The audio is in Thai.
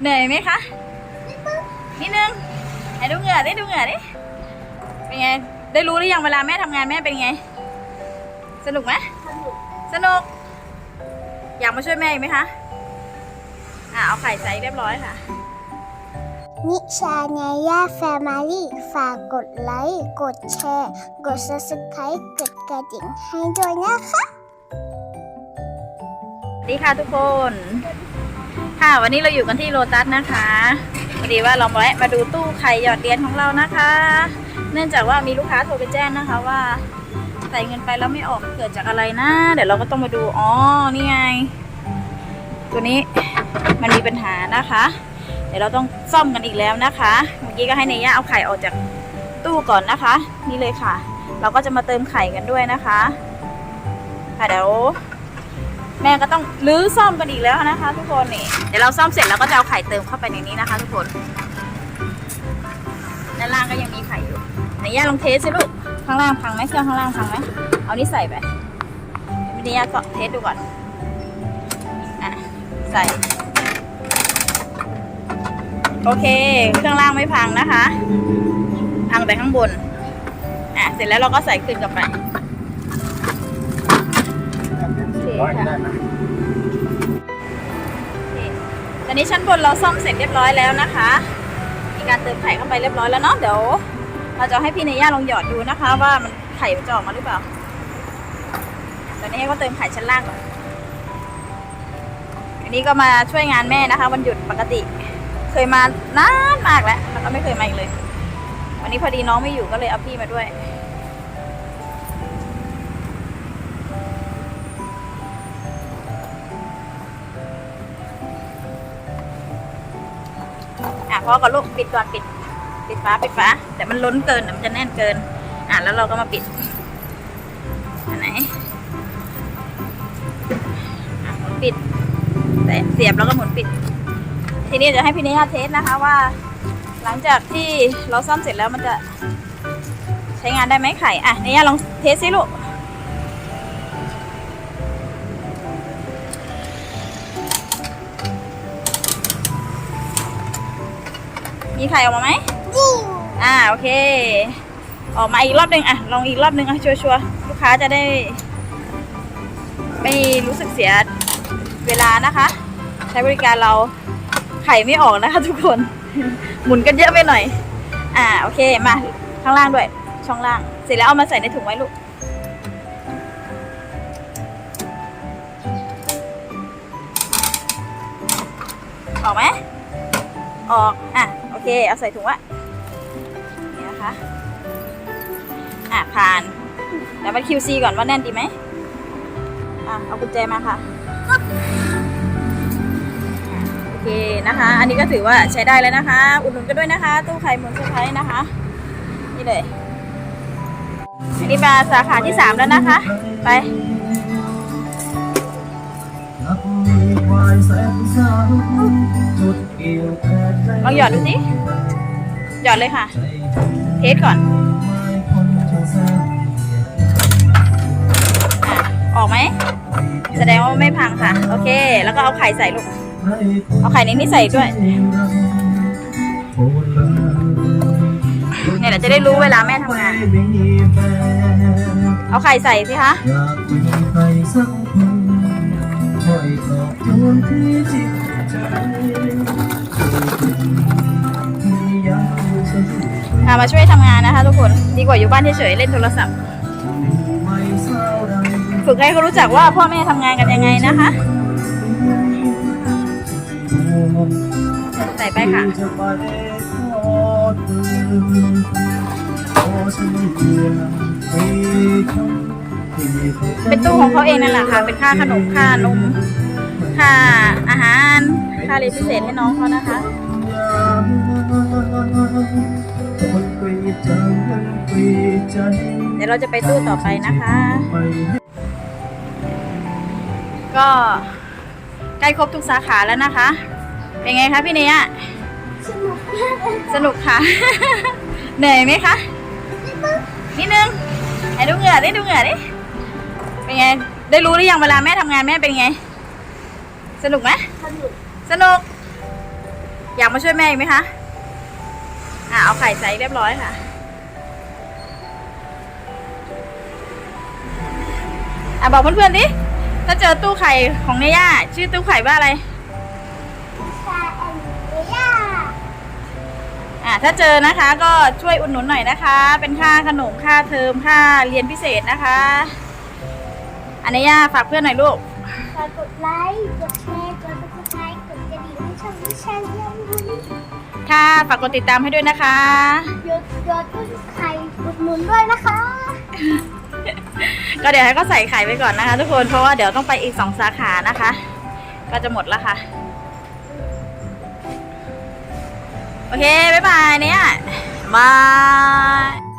เหนื่อยไหมคะนิดนึงไหนดูเหงื่อดิดูเหงื่อดิเป็นไง ได้รู้หรือยังเวลาแม่ทำงานแม่เป็นไง สนุกไหมสนุก อยากมาช่วยแม่อีกไหมคะอะเอาไข่ใส่เรียบร้อยค่ะนิชาเนย่าแฟมิลี่ฝากกดไลค์ กดแชร์ กด subscribe กดกระดิ่งให้ด้วยนะคะสวัสดีค่ะทุกคน ค่ะวันนี้เราอยู่กันที่โลตัสนะคะพอดีว่าเราแวะมาดูตู้ไข่หยอดเหรียญของเรานะคะ เนื่องจากว่ามีลูกค้าโทรไปแจ้งนะคะว่าใส่เงินไปแล้วไม่ออกเกิดจากอะไรนะ เดี๋ยวเราก็ต้องมาดูอ๋อนี่ไง ตัวนี้มันมีปัญหานะคะ เดี๋ยวเราต้องซ่อมกันอีกแล้วนะคะ เมื่อกี้ก็ให้เนย่าเอาไข่ออกจากตู้ก่อนนะคะ นี่เลยค่ะ เราก็จะมาเติมไข่กันด้วยนะคะค่ะเดี๋ยว แม่ก็ต้องรื้อซ่อมกันอีกแล้วนะคะ ทุกคนนี่เดี๋ยวเราซ่อมเสร็จแล้วก็จะเอาไข่เติมเข้าไปในนี้นะคะ ทุกคนด้านล่างก็ยังมีไข่อยู่ไหนย่าลองเทสสิลูกข้างล่างพังไหมเครื่องข้างล่างพังไหมเอานี่ใส่ไปวิทยาก็เทสดูก่อนอะใส่โอเค เครื่องล่างไม่พังนะคะ พังแต่ข้างบนอะเสร็จแล้วเราก็ใส่ขึ้นกลับไป โอเคค่ะตอนนี้ชั้นบนเราซ่อมเสร็จเรียบร้อยแล้วนะคะ มีการเติมไข่เข้าไปเรียบร้อยแล้วเนาะเดี๋ยว เราจะให้พี่เนย่าลองหยอดดูนะคะ ว่ามันไข่มันจะออกมาหรือเปล่า ตอนนี้ให้ก็เติมไข่ชั้นล่างก่อนอันนี้ก็มาช่วยงานแม่นะคะ วันหยุดปกติ เคยมานานมากแล้วแล้วก็ไม่เคยมาอีกเลย วันนี้พอดีน้องไม่อยู่ก็เลยเอาพี่มาด้วย พอก่อนลูกปิดก่อนปิด ปิดฝาปิดฝาแต่มันล้นเกินมันจะแน่นเกิน อะแล้วเราก็มาปิดอันไหนอะหมุนปิดแต่เสียบแล้วก็หมุนปิด ทีนี้จะให้พี่นิยาเทสนะคะว่า หลังจากที่เราซ่อมเสร็จแล้วมันจะ ใช้งานได้ไหมไข่อะนิยาลองเทสสิลูก มีไข่ออกมาไหมอ่าโอเค ออกมาอีกรอบหนึ่งอะลองอีกรอบหนึ่งอะชัวร์ๆลูกค้าจะได้ ไม่รู้สึกเสียเวลานะคะ ใช้บริการเราไข่ไม่ออกนะคะ ทุกคน หมุนกันเยอะไปหน่อย อ่าโอเคมาข้างล่างด้วย ช่องล่าง เสร็จแล้วเอามาใส่ในถุงไว้ลูกออกไหมออก อะโอ เค เอาใส่ถุงไวะนี่นะคะ อะผ่านเดี๋ยวมา QC ก่อนว่าแน่นดีไหมอะเอากุญแจมาค่ะ โอเคนะคะ อันนี้ก็ถือว่าใช้ได้แล้วนะคะ อุดหนุนกันด้วยนะคะ ตู้ไข่หมุนเซอร์ไพรส์นะคะ นี่เลย อันนี้มาสาขาที่สามแล้วนะคะ ไป ลองหยอดดูสิหยอดเลยค่ะ เทสก่อนอะออกไหม แสดงว่าไม่พังค่ะ โอเค แล้วก็เอาไข่ใส่ลูก เอาไข่ในนี้ใส่ด้วย เนี่ยเดี๋ยวจะได้รู้เวลาแม่ทำงาน เอาไข่ใส่สิคะ อยากมีใครสักคนคอบโยนที่จิตใจที่ยังสนุกค่ะมาช่วยทำงานนะคะทุกคนดีกว่าอยู่บ้านเฉยๆเล่นโทรศัพท์ ฝึกให้เขารู้จักว่าพ่อแม่ทำงานกันยังไงนะคะ ใส่ไปค่ะจะไปขอ เป็นตู้ของเขาเองนั่นแหละค่ะ เป็นค่าขนมค่านมค่าอาหาร ค่าเรียนพิเศษให้น้องเขานะคะเดี๋ยวเราจะไปตู้ต่อไปนะคะ ก็ใกล้ครบทุกสาขาแล้วนะคะ เป็นไงคะพี่เนียสนุกมากสนุกค่ะ เหนื่อยไหมคะนิดนึงไหนดูเหงื่อดิดูเหงื่อดิ เป็นไง ได้รู้หรือยังเวลาแม่ทำงานแม่เป็นไง สนุกไหมสนุกสนุก อยากมาช่วยแม่อีกไหมคะ อะเอาไข่ใส่เรียบร้อยค่ะ อะบอกเพื่อนๆดิ ถ้าเจอตู้ไข่ของเนย่าชื่อตู้ไข่ว่าอะไรชาแอนเนียอะถ้าเจอนะคะก็ช่วยอุดหนุนหน่อยนะคะ เป็นค่าขนมค่าเทอมค่าเรียนพิเศษนะคะ อันนี้ย่าฝากเพื่อนหน่อยลูก ฝากกดไลค์ กดแชร์ กดซับสไครต์กดกระดิ่งให้ช่องวิชาเยี่ยมบุญค่ะฝากกดติดตามให้ด้วยนะคะ ยดยดต้นไข่อุดหนุนด้วยนะคะ ก็เดี๋ยวให้ก็ใส่ไข่ไปก่อนนะคะ ทุกคน เพราะว่าเดี๋ยวต้องไปอีกสองสาขานะคะ ก็จะหมดแล้วค่ะ โอเค บ๊ายบายเนี่ยบาย